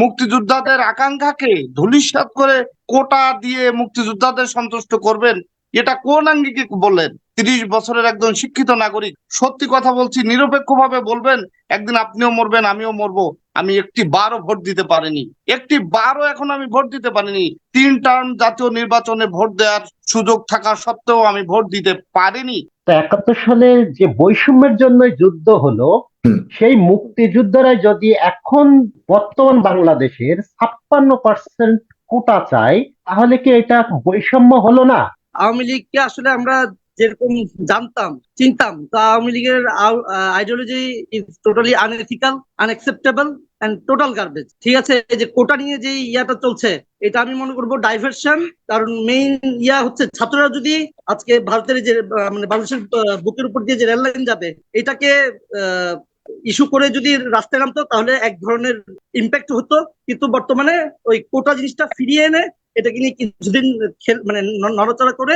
মুক্তিযোদ্ধাদের আকাঙ্ক্ষাকে ধূলিসাৎ করে কোটা দিয়ে মুক্তিযোদ্ধাদের সন্তুষ্ট করবেন, এটা কোন আঙ্গিকে বললেন? তিরিশ বছরের একজন শিক্ষিত নাগরিক সত্যি কথা বলছি, নিরপেক্ষভাবে বলবেন, একদিন আপনিও মরবেন, আমিও মরবো। আমি একটি বারও ভোট দিতে পারিনি। একটি বারও এখন আমি ভোট দিতে পারিনি। তিন টার্ম জাতীয় নির্বাচনে ভোট দেওয়ার সুযোগ থাকা সত্ত্বেও আমি ভোট দিতে পারিনি। একাত্তর সালে যে বৈষম্যের জন্য যুদ্ধ হলো। সেই মুক্তিযুদ্ধরা যদি এখন বর্তমান বাংলাদেশের ছাপ্পান্ন পার্সেন্ট কোটা চায় তাহলে কি এটা বৈষম্য হলো না? আওয়ামী লীগকে আসলে আমরা যেরকম জানতাম চিনতাম তা আওয়ামী লীগের ideology is totally unethical unacceptable and total garbage ঠিক আছে এই যে কোটা নিয়ে যে ইয়াটা চলছে এটা আমি মনে করব ডাইভার্সন কারণ মেইন ইয়া হচ্ছে ছাত্ররা যদি আজকে ভারতের যে মানে বাংলাদেশের বুকের উপর দিয়ে যে রেল লাইন যাবে এটাকে ইস্যু করে যদি রাস্তায় নামতো তাহলে এক ধরনের ইম্প্যাক্ট হতো। কিন্তু বর্তমানে ওই কোটা জিনিসটা ফিরিয়ে এনে এটাকে নিয়ে কিছুদিন খেল মানে নড়াচড়া করে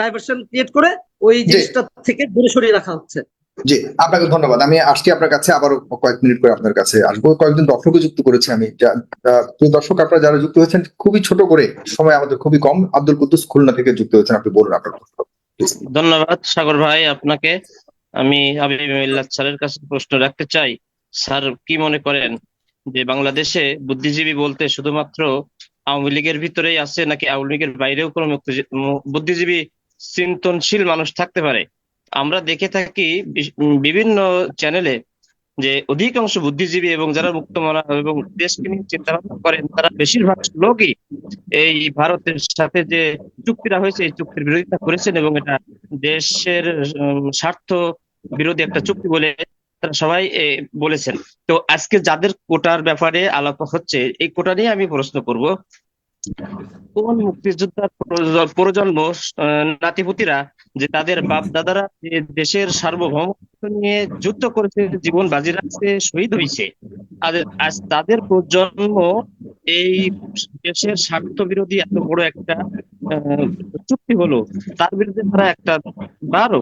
ডাইভার্সন ক্রিয়েট করে ওই। জিনিসটা থেকে দূরে সরিয়ে রাখা হচ্ছে। জি আপনাকে ধন্যবাদ। আমি আসছি আপনার কাছে আবারও কয়েক মিনিট করে আপনার কাছে আসব। কয়েকজন দর্শকও যুক্ত করেছি আমি। দর্শক আপনারা যারা যুক্ত হয়েছেন খুবই ছোট করে সময় আমাদের খুবই কম। আব্দুল কুদ্দুস খুলনা থেকে যুক্ত হয়েছেন আপনি বলুন আপনার ধন্যবাদ সাগর ভাই আপনাকে। আমি হাবিব স্যারের কাছে প্রশ্ন রাখতে চাই। স্যার কি মনে করেন যে বাংলাদেশে বুদ্ধিজীবী বলতে শুধুমাত্র আওয়ামী লীগের ভিতরেই আছে নাকি আওয়ামী লীগের বাইরেও কোনো বুদ্ধিজীবী চিন্তনশীল মানুষ থাকতে পারে? আমরা দেখে থাকি বিভিন্ন চ্যানেলে যে অধিকাংশ বুদ্ধিজীবী এবং যারা মুক্ত মুক্তমনা এবং দেশকে নিয়ে চিন্তা ভাবনা করেন, তারা বেশিরভাগ লোকই এই ভারতের সাথে যে চুক্তিটা হয়েছে, এই চুক্তির বিরোধিতা করেছেন এবং এটা দেশের স্বার্থ বিরোধী একটা চুক্তি বলে তারা সবাই বলেছেন। তো আজকে যাদের কোটার ব্যাপারে আলাপ হচ্ছে, এই কোটা নিয়ে আমি প্রশ্ন করব। কোন মুক্তিযোদ্ধার প্রজন্ম নাতিপুতিরা যে তাদের বাপ দাদারা যে দেশের সার্বভৌমত্ব নিয়ে যুদ্ধ করেছে, জীবন বাজি রাখছে, শহীদ হয়েছে তাদের প্রজন্ম এই দেশের স্বার্থ বিরোধী এত বড় একটা আহ, চুক্তি হলো তার বিরুদ্ধে তারা একটা বারো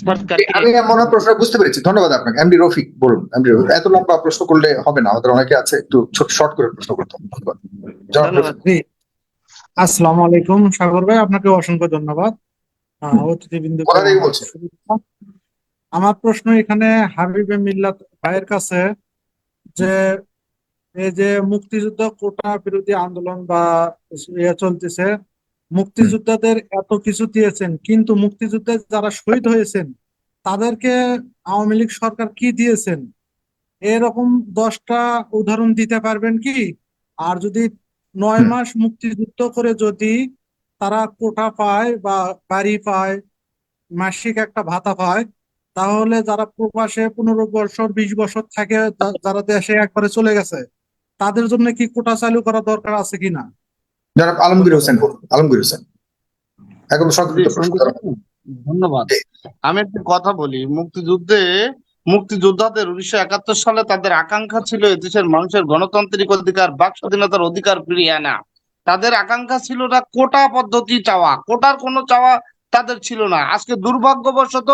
সরকারকে আমি মনে হয় প্রশ্ন বুঝতে পেরেছি। ধন্যবাদ আপনাকে। এমডি রফিক বলুন। এমডি রফিক এত লম্বা প্রশ্ন করলে হবে না আমাদের অনেকে আছে একটু ছোট শর্ট করে প্রশ্ন করতে হবে। ধন্যবাদ। আসসালামু আলাইকুম সাগর ভাই আপনাকে অসংখ্য ধন্যবাদ। অতিথিবৃন্দ। আমার প্রশ্ন এখানে হাবিবে মিল্লাত ভাইয়ের কাছে যে এই যে মুক্তিযুদ্ধ কোটা বিরোধী আন্দোলন বা ইয়ে চলতেছে মুক্তিযোদ্ধাদের এত কিছু দিয়েছেন কিন্তু মুক্তিযুদ্ধে যারা শহীদ হয়েছেন তাদেরকে আওয়ামী লীগ সরকার কি দিয়েছেন? এরকম দশটা উদাহরণ দিতে পারবেন কি? আর যদি নয় মাস মুক্তিযুদ্ধ করে যদি তারা কোটা পায় বা বাড়ি পায় মাসিক একটা ভাতা পায় তাহলে যারা প্রবাসে পনেরো বছর বিশ বছর থাকে যারা দেশে একবারে চলে গেছে তাদের জন্য কি কোটা চালু করা দরকার আছে কিনা? জনাব আলমগীর হোসেন আলমগীর হোসেন। একদম ধন্যবাদ। আমি একটি কথা বলি মুক্তিযুদ্ধে মুক্তিযোদ্ধাদের উনিশশো একাত্তর সালে তাদের আকাঙ্ক্ষা ছিল এদেশের মানুষের গণতান্ত্রিক অধিকার বাক স্বাধীনতার অধিকার ফিরিয়ে আনা। তাদের আকাঙ্ক্ষা ছিল না কোটা পদ্ধতি চাওয়া। কোটার কোনো চাওয়া তাদের ছিল না। আজকে দুর্ভাগ্যবশত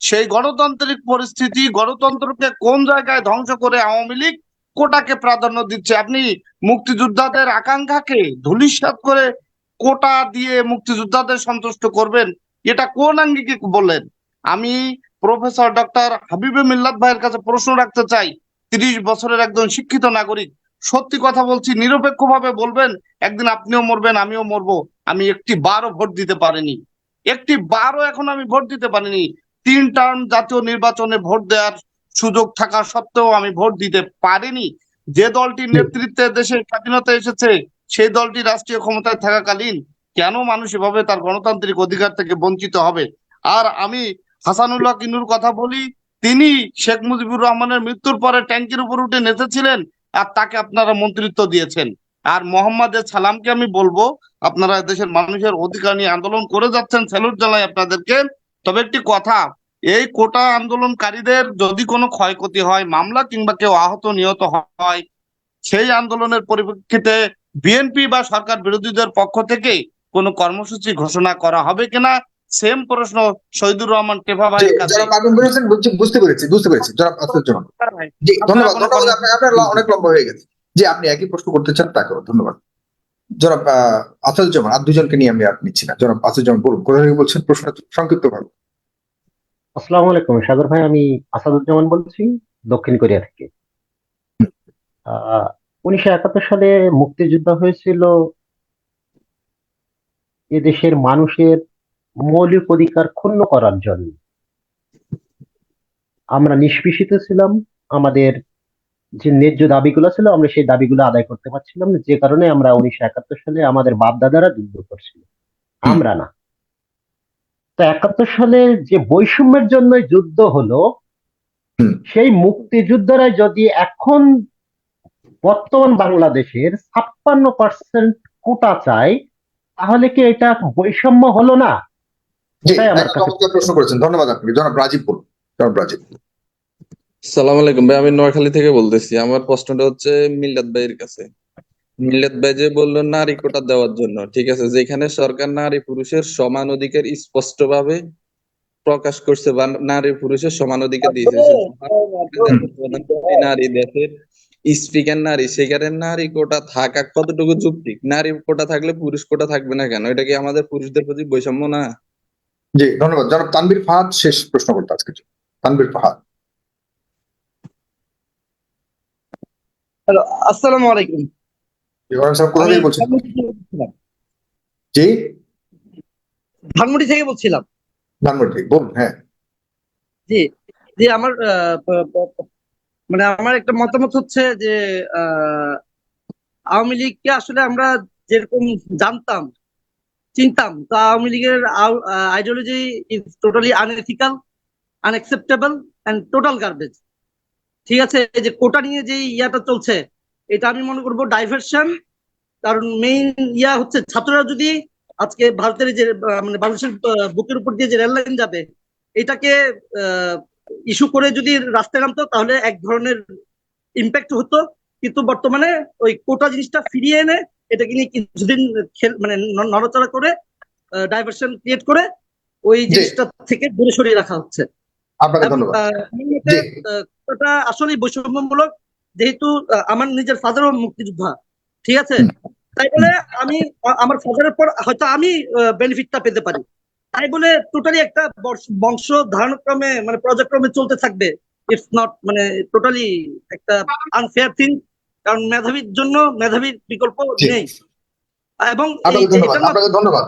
সেই গণতান্ত্রিক পরিস্থিতি গণতন্ত্রকে কোন জায়গায় ধ্বংস করে আওয়ামী লীগ কোটাকে প্রাধান্য দিচ্ছে। আপনি মুক্তিযোদ্ধাদের আকাঙ্ক্ষাকে ধূলিসাৎ করে কোটা দিয়ে মুক্তিযোদ্ধাদের সন্তুষ্ট করবেন, এটা কোন আঙ্গিকে বললেন? আমি প্রফেসর ডক্টর হাবিবে মিল্লাত ভাইয়ের কাছে প্রশ্ন রাখতে চাই। তিরিশ বছরের একজন শিক্ষিত নাগরিক, সত্যি কথা বলছি, নিরপেক্ষভাবে বলবেন, একদিন আপনিও মরবেন, আমিও মরবো। আমি একটি বারও ভোট দিতে পারিনি। একটি বারও এখন আমি ভোট দিতে পারিনি। তিন টার্ম জাতীয় নির্বাচনে ভোট দেওয়ার সুযোগ থাকা সত্ত্বেও আমি ভোট দিতে পারিনি। যে দলটির নেতৃত্বে দেশের স্বাধীনতা এসেছে সেই দলটি রাষ্ট্রীয় ক্ষমতায় থাকাকালীন কেন মানুষ এভাবে তার গণতান্ত্রিক অধিকার থেকে বঞ্চিত হবে? আর আমি হাসানুল্লাহ কিনুর কথা বলি তিনি শেখ মুজিবুর রহমানের মৃত্যুর পরে ট্যাঙ্কির উপর উঠে নেচেছিলেন আর তাকে আপনারা মন্ত্রিত্ব দিয়েছেন। আর মোহাম্মদ সালামকে আমি বলব আপনারা দেশের মানুষের অধিকার নিয়ে আন্দোলন করে যাচ্ছেন স্যালুট জানাই আপনাদেরকে। তবে একটি কথা এই কোটা আন্দোলনকারীদের যদি কোনো ক্ষয়ক্ষতি হয় মামলা কিংবা কেউ আহত নিহত হয় সেই আন্দোলনের পরিপ্রেক্ষিতে বিএনপি বা সরকার বিরোধীদের পক্ষ থেকে কোনো কর্মসূচি ঘোষণা করা হবে কিনা? সেম প্রশ্ন শহীদুর রহমান টেফা বুঝছি- বুঝতে পেরেছি বুঝতে পেরেছি। ধন্যবাদ। ধন্যবাদ। আপনার অনেক লম্বা হয়ে গেছে। যে আপনি একই প্রশ্ন করতে চান তাকেও ধন্যবাদ। জনাব আসাদুজ্জামান আর দুজনকে নিয়ে আমি আর নিচ্ছি না। জনাব আসাদুজ্জামান বলুন। কোথা থেকে বলছেন? প্রশ্ন সংক্ষিপ্ত ভাবে আসসালামু আলাইকুম, সাগর ভাই, আমি আসাদুজ্জামান বলছি, দক্ষিণ কোরিয়া থেকে। উনিশশো একাত্তর সালে মুক্তিযুদ্ধ হয়েছিল। এদেশের মানুষের মৌলিক অধিকার ক্ষুণ্ণ করার জন্য। আমরা নিষ্পেষিত ছিলাম। আমাদের যে ন্যায্য দাবিগুলো ছিল, আমরা সেই দাবিগুলো আদায় করতে পারছিলাম না। যে কারণে আমরা উনিশশো একাত্তর সালে আমাদের বাপ দাদারা যুদ্ধ করছিল। আমরা না। তো একাত্তর সালে যে বৈষম্যের জন্য যুদ্ধ হলো সেই মুক্তিযুদ্ধরা যদি এখন বর্তমান বাংলাদেশের ছাপ্পান্ন পার্সেন্ট কোটা চায় তাহলে কি এটা বৈষম্য হলো না? প্রশ্ন করেছেন। ধন্যবাদ আপনাকে। জনাব রাজীব বলুন জনাব রাজীব সালাম আলাইকুম ভাই আমি নোয়াখালী থেকে বলতেছি। আমার প্রশ্নটা হচ্ছে মিল্লাত ভাইয়ের কাছে। মিল্লাত ভাই যে বলল নারী কোটা দেওয়ার জন্য ঠিক আছে? যেখানে সরকার নারী পুরুষের সমান অধিকার স্পষ্টভাবে প্রকাশ করছে বা নারী পুরুষের সমান অধিকার দিয়েছে। সে দেশের প্রধানমন্ত্রী নারী দেশের স্পিকার নারী সেখানে নারী কোটা থাকা কতটুকু যুক্তি নারী কোটা থাকলে পুরুষ কোটা থাকবে না কেন? এটা কি আমাদের পুরুষদের প্রতি বৈষম্য না? জি ধন্যবাদ। জনাব তানভীর ফাহাদ শেষ প্রশ্ন করতে আজকে। তানভীর ফাহাদ। হ্যালো আসসালামু আলাইকুম। ইব্রাহিম সাহেব কোথা থেকে বলছেন। জি? ধানমন্ডি থেকে বলছিলাম। ধানমন্ডি বলুন হ্যাঁ। জি জি আমার মানে আমার একটা মতামত হচ্ছে যে আওয়ামী লীগকে আসলে আমরা যেরকম জানতাম চিনতাম তা আওয়ামী লীগের ideology is totally unethical unacceptable and total garbage ঠিক আছে এই যে কোটা নিয়ে যে ইয়াটা চলছে এটা আমি মনে করব ডাইভার্সন কারণ মেইন ইয়া হচ্ছে ছাত্ররা যদি আজকে ভারতের যে মানে বাংলাদেশের বুকের উপর দিয়ে যে রেল লাইন যাবে এটাকে ইস্যু করে যদি রাস্তায় নামতো তাহলে এক ধরনের ইম্প্যাক্ট হতো। কিন্তু বর্তমানে ওই কোটা জিনিসটা ফিরিয়ে এনে এটাকে নিয়ে কিছুদিন মানে নড়াচড়া করে ডাইভার্সন ক্রিয়েট করে ওই জিনিসটা থেকে দূরে সরিয়ে রাখা হচ্ছে। আপনাকে ধন্যবাদ। আসলেই বৈষম্যমূলক। যেহেতু আমার নিজের ফাদারও মুক্তিযোদ্ধা ঠিক আছে? তাই বলে আমি আমার ফাদারের পর হয়তো আমি বেনিফিটটা পেতে পারি। তাই বলে টোটালি একটা বংশ ধারণক্রমে মানে পর্যায়ক্রমে চলতে থাকবে। ইটস নট মানে টোটালি একটা আনফেয়ার থিং কারণ মেধাবীর জন্য মেধাবীর বিকল্প নেই। এবং ধন্যবাদ।